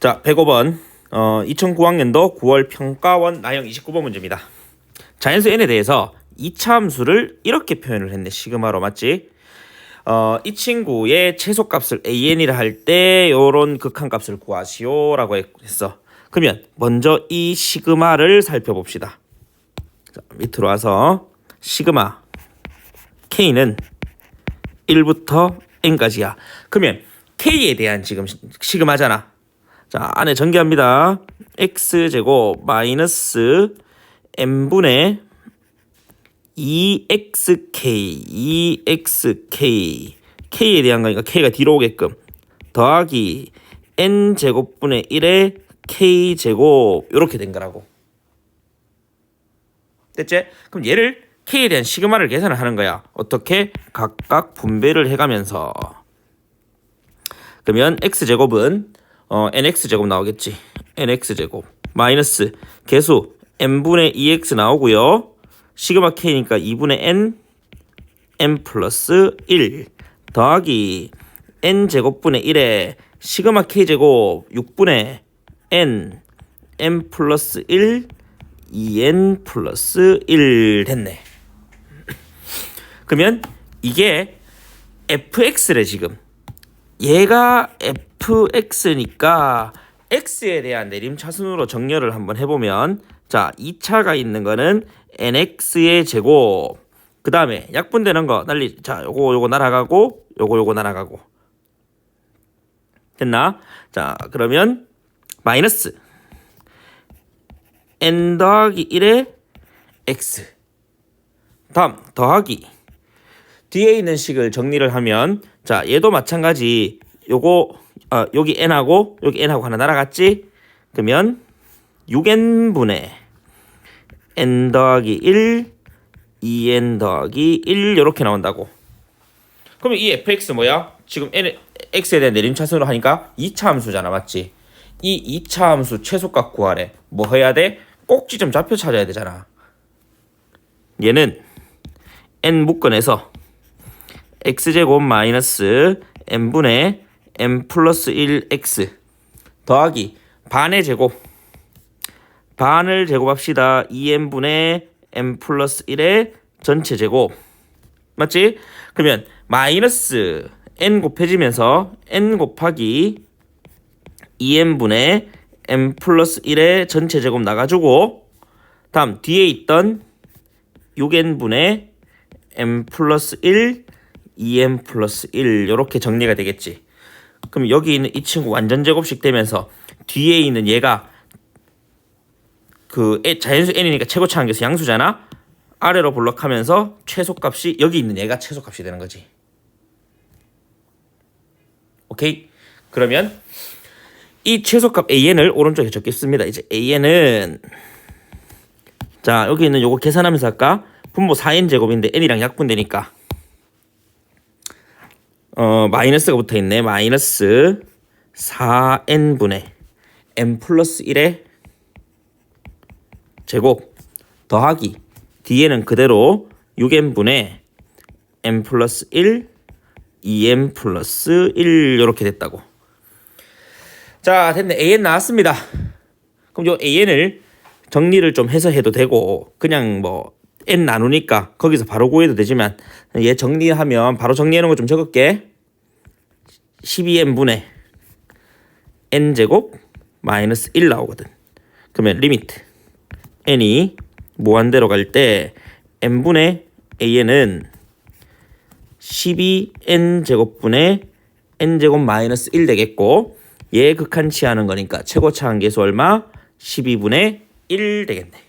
자, 105번. 어, 2009학년도 9월 평가원 나형 29번 문제입니다. 자연수 n에 대해서 이차 함수를 이렇게 표현을 했네. 시그마로 맞지? 어, 이 친구의 최소값을 an이라 할 때 요런 극한값을 구하시오라고 했어. 그러면 먼저 이 시그마를 살펴봅시다. 자, 밑으로 와서 시그마 k는 1부터 n까지야. 그러면 k에 대한 지금 시- 시그마잖아. 자, 안에 전개합니다. x제곱 마이너스 n분의 2xk, 2xk, k에 대한 거니까 k가 뒤로 오게끔 더하기 n제곱분의 1의 k제곱 이렇게 된 거라고. 됐지? 그럼 얘를 k에 대한 시그마를 계산을 하는 거야. 어떻게? 각각 분배를 해가면서. 그러면 x제곱은 어, nx제곱 나오겠지. nx제곱 마이너스 개수 n분의 2x 나오고요. 시그마 k니까 2분의 n n 플러스 1 더하기 n제곱분의 1에 시그마 k제곱 6분의 n n 플러스 1 2n 플러스 1 됐네. 그러면 이게 fx래 지금. 얘가 fx니까 x에 대한 내림차순으로 정렬을 한번 해보면 자 2차가 있는 거는 nx의 제곱. 그 다음에 약분되는 거 날리 자 요거 요거 날아가고 요거 요거 날아가고. 됐나? 자 그러면 마이너스 n 더하기 1의 x. 다음 더하기. 뒤에 있는 식을 정리를 하면 자 얘도 마찬가지 요거 아 여기 n하고 여기 n하고 하나 날아갔지? 그러면 6n분의 n 더하기 1 2n 더하기 1 이렇게 나온다고. 그러면 이 fx 뭐야? 지금 n x에 대한 내림차순으로 하니까 2차 함수잖아 맞지? 이 2차 함수 최소값 구하래. 뭐 해야 돼? 꼭지점 좌표 찾아야 되잖아. 얘는 n 묶어내서 x제곱 마이너스 n분의 n 플러스 1x 더하기 반의 제곱 반을 제곱합시다 2n분의 n 플러스 1의 전체 제곱 맞지? 그러면 마이너스 n 곱해지면서 n 곱하기 2n분의 n 플러스 1의 전체 제곱 나가주고 다음 뒤에 있던 6n분의 n 플러스 1 2n 플러스 1 이렇게 정리가 되겠지. 그럼 여기 있는 이 친구 완전 제곱식 되면서 뒤에 있는 얘가 그 애- 자연수 n이니까 최고차 한계수 양수잖아. 아래로 볼록하면서 최소값이 여기 있는 얘가 최소값이 되는 거지. 오케이? 그러면 이 최소값 an을 오른쪽에 적겠습니다. 이제 an은 자 여기 있는 요거 계산하면서 할까? 분모 4n 제곱인데 n이랑 약분되니까 어 마이너스가 붙어 있네. 마이너스 4n분의 n 플러스 1의 제곱 더하기 뒤에는 그대로 6n분의 n 플러스 1 2n 플러스 1 이렇게 됐다고. 자 됐네. an 나왔습니다. 그럼 요 an을 정리를 좀 해서 해도 되고 그냥 뭐 n 나누니까 거기서 바로 구해도 되지만 얘 정리하면 바로 정리하는 거좀 적을게 12n분의 n제곱 마이너스 1 나오거든 그러면 리미트 n이 무한대로 갈 때 n분의 an은 12n 제곱분의 n 제곱 마이너스 1 되겠고 얘 극한치 하는 거니까 최고차 한계수 얼마? 12분의 1 되겠네.